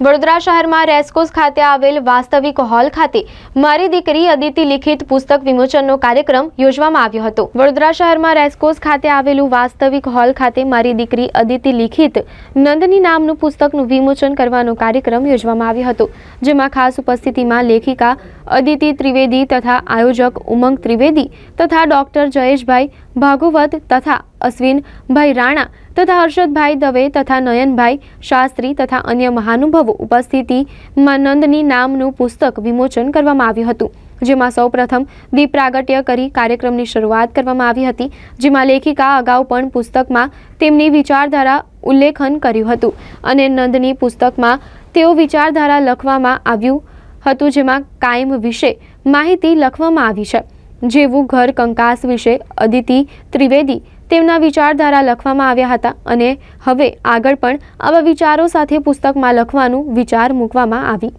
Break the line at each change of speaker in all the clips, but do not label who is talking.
વડોદરા શહેરમાં રેસકોસ ખાતે આવેલ વાસ્તવિક હોલ ખાતે મારી દીકરી અદિતિ લિખિત પુસ્તક વિમોચનનો કાર્યક્રમ યોજવામાં આવ્યો હતો. વડોદરા શહેરમાં રેસકોસ ખાતે આવેલું વાસ્તવિક હોલ ખાતે મારી દીકરી અદિતિ લિખિત નંદની નામનું પુસ્તકનું વિમોચન કરવાનો કાર્યક્રમ યોજવામાં આવ્યો હતો, જેમાં ખાસ ઉપસ્થિતિમાં લેખિકા અદિતિ ત્રિવેદી તથા આયોજક ઉમંગ ત્રિવેદી તથા ડોક્ટર જયેશભાઈ ભાગવત તથા અશ્વિનભાઈ રાણા તથા હર્ષદભાઈ દવે તથા નયનભાઈ શાસ્ત્રી તથા અન્ય મહાનુભાવો ઉપસ્થિતિમાં નંદની નામનું પુસ્તક વિમોચન કરવામાં આવ્યું હતું, જેમાં સૌપ્રથમ દીપ પ્રાગટ્ય કરી કાર્યક્રમની શરૂઆત કરવામાં આવી હતી, જેમાં લેખિકા અગાઉ પણ પુસ્તકમાં તેમની વિચારધારા ઉલ્લેખન કર્યું હતું અને નંદની પુસ્તકમાં તેઓ વિચારધારા લખવામાં આવ્યું હતું, જેમાં કાયમ વિશે માહિતી લખવામાં આવી છે. જેવું ઘર કંકાસ વિશે અદિતિ ત્રિવેદી તેમના વિચારધારા લખવામાં આવ્યા હતા અને હવે આગળ પણ આવા વિચારો સાથે પુસ્તકમાં લખવાનું વિચાર મૂકવામાં આવી.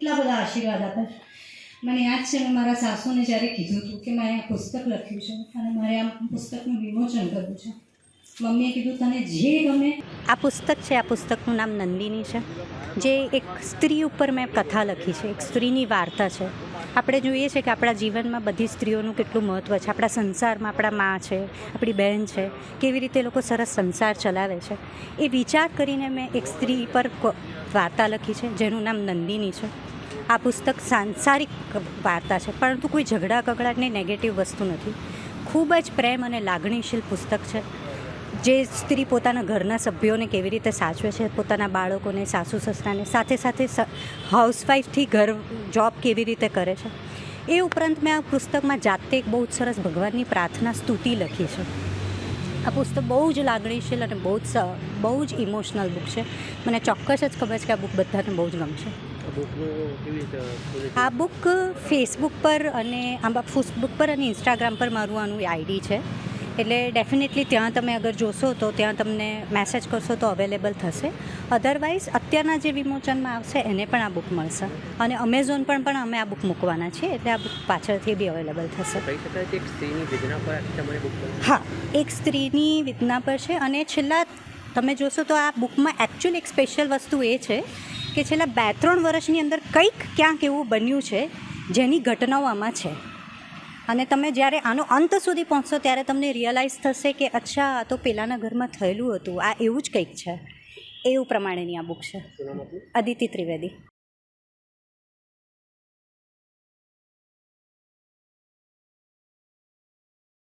એટલા બધા આશીર્વાદ હતા મને યાદ છે મેં મારા સાસુને જ્યારે કીધું હતું કે મેં આ પુસ્તક લખ્યું છે અને મારે આ પુસ્તકનું વિમોચન કરવું છે. મમ્મીએ કીધું તને જે ગમે.
આ પુસ્તક છે આ પુસ્તકનું નામ નંદિની છે. જે એક સ્ત્રી ઉપર મેં કથા લખી છે એક સ્ત્રીની વાર્તા છે. આપણે જોઈએ છે કે આપણા જીવનમાં બધી સ્ત્રીઓનું કેટલું મહત્ત્વ છે. આપણા સંસારમાં આપણા મા છે, આપણી બહેન છે, કેવી રીતે લોકો સરસ સંસાર ચલાવે છે. એ વિચાર કરીને મેં એક સ્ત્રી પર વાર્તા લખી છે, જેનું નામ નંદિની છે. આ પુસ્તક સાંસારિક વાર્તા છે, પરંતુ કોઈ ઝઘડા કગડાટની નેગેટિવ વસ્તુ નથી. ખૂબ જ પ્રેમ અને લાગણીશીલ પુસ્તક છે. જે સ્ત્રી પોતાના ઘરના સભ્યોને કેવી રીતે સાચવે છે પોતાના બાળકોને સાસુ સસરાને સાથે સાથે હાઉસવાઈફથી ઘર જોબ કેવી રીતે કરે છે? એ ઉપરાંત મેં આ પુસ્તકમાં જાતે એક બહુ જ સરસ ભગવાનની પ્રાર્થના સ્તુતિ લખી છે. આ પુસ્તક બહુ જ લાગણીશીલ અને બહુ જ બહુ જ ઇમોશનલ બુક છે. મને ચોક્કસ જ ખબર છે કે આ બુક બધાને બહુ જ ગમશે? આ બુક ફેસબુક પર અને આ ફેસબુક પર અને ઇન્સ્ટાગ્રામ પર મારું આનું આઈડી છે. એટલે ડેફિનેટલી ત્યાં તમે અગર જોશો તો ત્યાં તમને મેસેજ કરશો તો અવેલેબલ થશે. અધરવાઇઝ અત્યારના જે વિમોચનમાં આવશે એને પણ આ બુક મળશે. અને અમેઝોન પર પણ અમે આ બુક મૂકવાના છીએ એટલે આ બુક પાછળથી બી અવેલેબલ થશે. હા એક સ્ત્રીની વેદના પર છે અને છેલ્લા તમે જોશો તો આ બુકમાં એકચ્યુઅલી એક સ્પેશિયલ વસ્તુ એ છે કે છેલ્લા બે ત્રણ વર્ષની અંદર કંઈક ક્યાંક એવું બન્યું છે જેની ઘટનાઓ આમાં છે. અને તમે જ્યારે આનો અંત સુધી પહોંચશો ત્યારે તમને રિયલાઇઝ થશે કે અચ્છા આ તો પેલાના ઘરમાં થયેલું હતું. આ એવું જ કંઈક છે. એવું પ્રમાણેની આ બુક છે. અદિતિ ત્રિવેદી.